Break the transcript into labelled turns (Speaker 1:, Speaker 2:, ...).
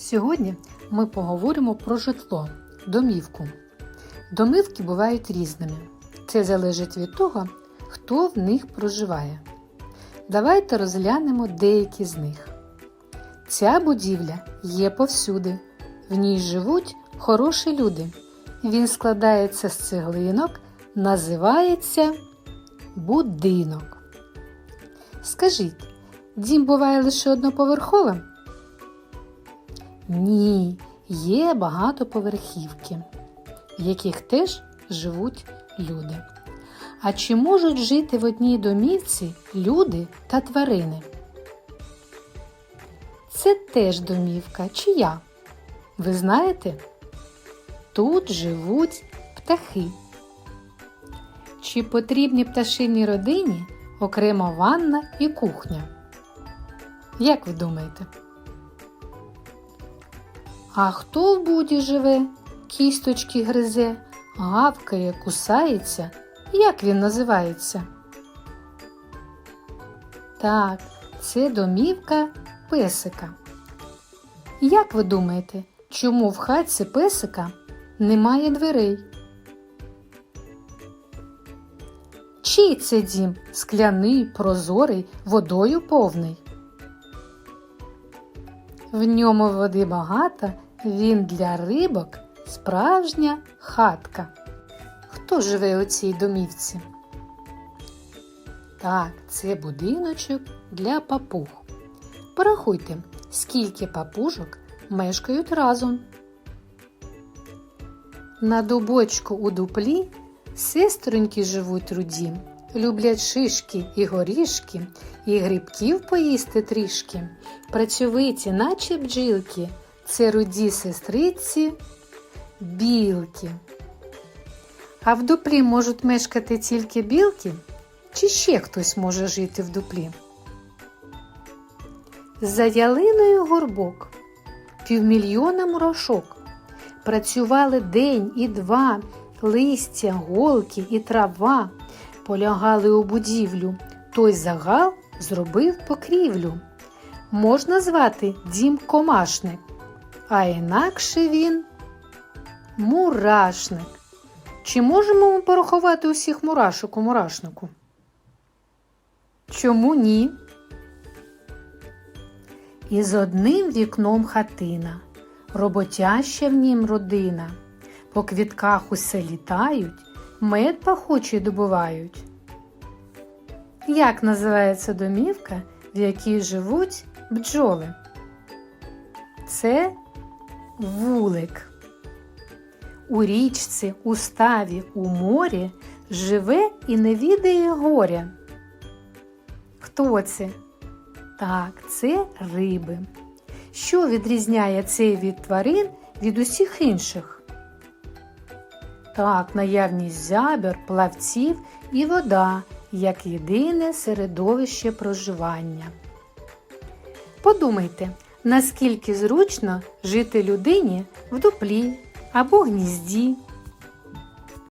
Speaker 1: Сьогодні ми поговоримо про житло, домівку. Домівки бувають різними. Це залежить від того, хто в них проживає. Давайте розглянемо деякі з них. Ця будівля є повсюди. В ній живуть хороші люди. Він складається з цеглинок, називається будинок. Скажіть, дім буває лише одноповерховим? Ні, є багатоповерхівки, в яких теж живуть люди. А чи можуть жити в одній домівці люди та тварини? Це теж домівка чия? Ви знаєте? Тут живуть птахи. Чи потрібні пташиній родині окрема ванна і кухня? Як ви думаєте? А хто в буді живе, кісточки гризе, гавкає, кусається? Як він називається? Так, це домівка песика. Як ви думаєте, чому в хатці песика немає дверей? Чий це дім скляний, прозорий, водою повний? В ньому води багато, він для рибок справжня хатка. Хто живе у цій домівці? Так, це будиночок для папуг. Порахуйте, скільки папужок мешкають разом. На дубочку у дуплі сестроньки живуть руді, люблять шишки і горішки, і грибків поїсти трішки. Працьовиті, наче бджілки, це руді сестриці, білки. А в дуплі можуть мешкати тільки білки, чи ще хтось може жити в дуплі? За ялиною горбок, півмільйона мурашок. Працювали день і два, листя, голки і трава, полягали у будівлю, той загал зробив покрівлю. Можна звати дім комашник, а інакше він мурашник. Чи можемо ми порахувати усіх мурашок у мурашнику? Чому ні? І з одним вікном хатина, роботяща в нім родина. По квітках усе літають, мед пахучий добувають. Як називається домівка, в якій живуть бджоли? Це вулик. У річці, у ставі, у морі живе і не відає горя. Хто це? Так, це риби. Що відрізняє цей від тварин від усіх інших? Так, наявність зябер, плавців і вода як єдине середовище проживання. Подумайте, наскільки зручно жити людині в дуплі або гнізді,